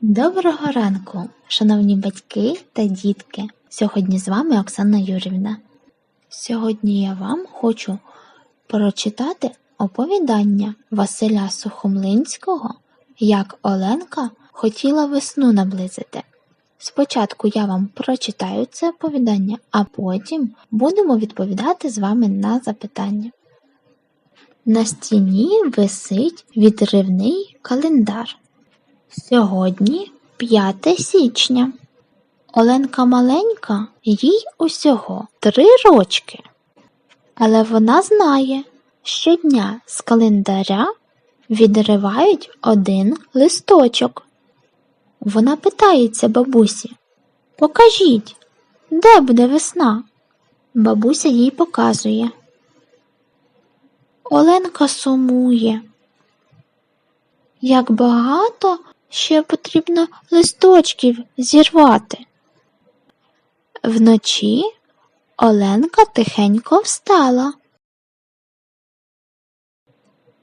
Доброго ранку, шановні батьки та дітки. Сьогодні з вами Оксана Юрівна. Сьогодні я вам хочу прочитати оповідання Василя Сухомлинського, як Оленка хотіла весну наблизити. Спочатку я вам прочитаю це оповідання, а потім будемо відповідати з вами на запитання. На стіні висить відривний календар. Сьогодні 5 січня. Оленка маленька, їй усього три рочки. Але вона знає, щодня з календаря відривають один листочок. Вона питається бабусі Покажіть, де буде весна? Бабуся їй показує. Оленка сумує. Як багато ще потрібно листочків зірвати. Вночі Оленка тихенько встала.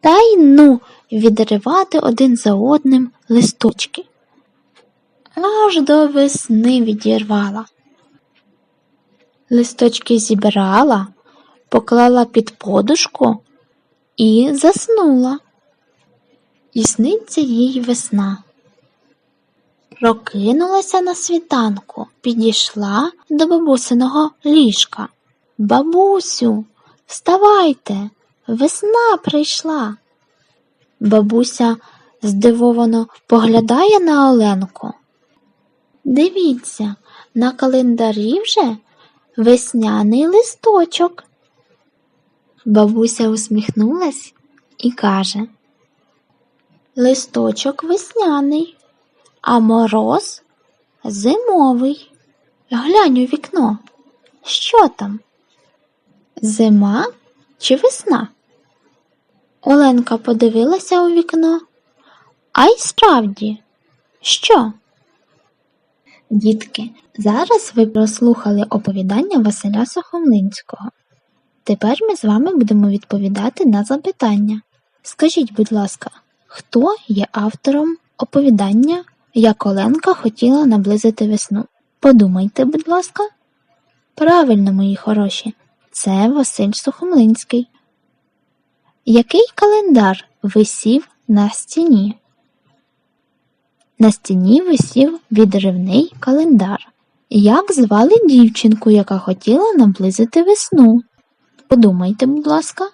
Та й ну відривати один за одним листочки. Аж до весни відірвала. Листочки зібрала, поклала під подушку і заснула. І сниться їй весна. Прокинулася на світанку, підійшла до бабусиного ліжка. Бабусю, вставайте, весна прийшла. Бабуся здивовано поглядає на Оленку. Дивіться, на календарі вже весняний листочок. Бабуся усміхнулась і каже Листочок весняний, а мороз зимовий. Глянь у вікно. Що там? Зима чи весна? Оленка подивилася у вікно. А й справді, що? Дітки, зараз ви прослухали оповідання Василя Сухомлинського. Тепер ми з вами будемо відповідати на запитання. Скажіть, будь ласка, хто є автором оповідання, як Оленка хотіла наблизити весну? Подумайте, будь ласка. Правильно, мої хороші, це Василь Сухомлинський. Який календар висів на стіні? На стіні висів відривний календар. Як звали дівчинку, яка хотіла наблизити весну? Подумайте, будь ласка.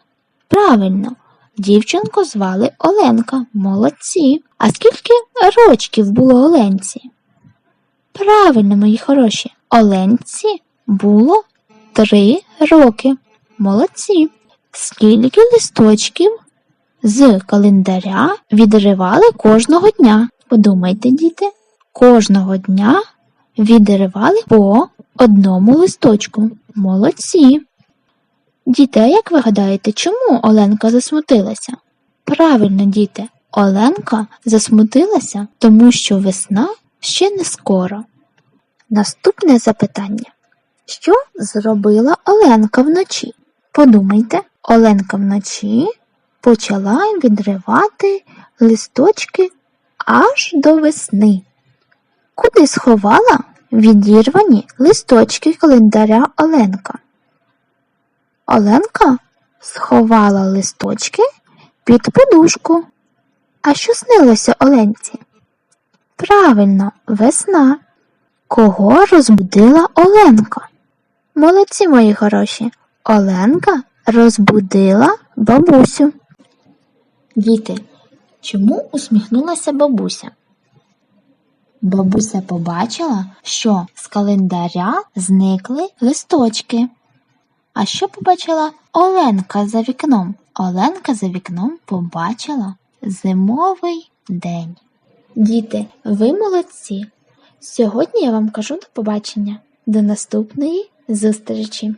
Правильно, дівчинку звали Оленка. Молодці. А скільки рочків було Оленці? Правильно, мої хороші. Оленці було три роки. Молодці. Скільки листочків з календаря відривали кожного дня? Подумайте, діти, кожного дня відривали по одному листочку. Молодці. Діти, а як ви гадаєте, чому Оленка засмутилася? Правильно, діти, Оленка засмутилася, тому що весна ще не скоро. Наступне запитання. Що зробила Оленка вночі? Подумайте, Оленка вночі почала відривати листочки аж до весни. Куди сховала відірвані листочки календаря Оленка? Оленка сховала листочки під подушку. А що снилося Оленці? Правильно, весна. Кого розбудила Оленка? Молодці мої хороші. Оленка розбудила бабусю. Діти, чому усміхнулася бабуся? Бабуся побачила, що з календаря зникли листочки. А що побачила Оленка за вікном? Оленка за вікном побачила зимовий день. Діти, ви молодці. Сьогодні я вам кажу до побачення. До наступної зустрічі!